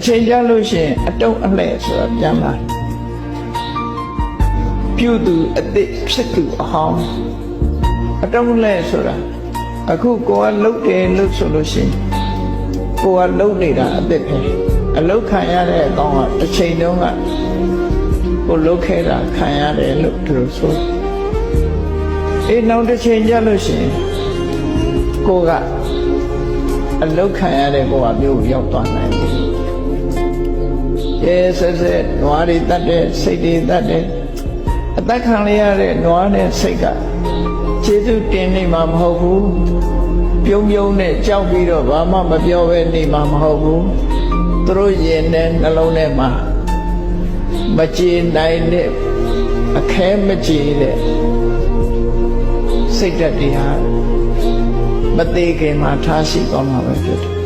အချိန်ကြလို့ရှိရင်အတုံးအလှဲ့ဆိုတာပြန်လာတယ်ပြုသူအစ်စ်ဖြစ်သူအဟောင်းအတုံးအလှဲ့ဆိုတာအခုကိုကလှုပ်တယ်လို့ဆိုလို့ရှိရင်ကိုကလှုပ်နေတာအစ်စ်ပဲအလုတ်ခံရတဲ့အကောင်ကတစ်ချိန်တုန်းကကိုလှုပ်ခဲ့တာခံရတယ်လို့သူတို့ဆိုအေးနောက်တစ်ချိန်ကြလို့ရှိရင်ကိုကအလုတ်ခံရတဲ့ကိုကမျိုးကိုရောက်သွားနိုင်တယ် ရဲဆက်ဆက်နွားတွေတတ်တဲ့စိတ်တွေတတ်တဲ့အသက်ခံရရတဲ့နွားနဲ့စိတ်ကကျေးဇူးတင်နေမှာမဟုတ်ဘူးပြုံးပြုံးနဲ့ကြောက်ပြီးတော့ဘာမှမပြောဘဲနေမှာမဟုတ်ဘူးသူတို့ရင်နဲ့နှလုံးထဲမှာမကြေနိုင်တဲ့အခဲမကြေတဲ့စိတ်ဓာတ်တွေဟာမသေးခင်မှာထားရှိသွားမှာပဲဖြစ်တယ်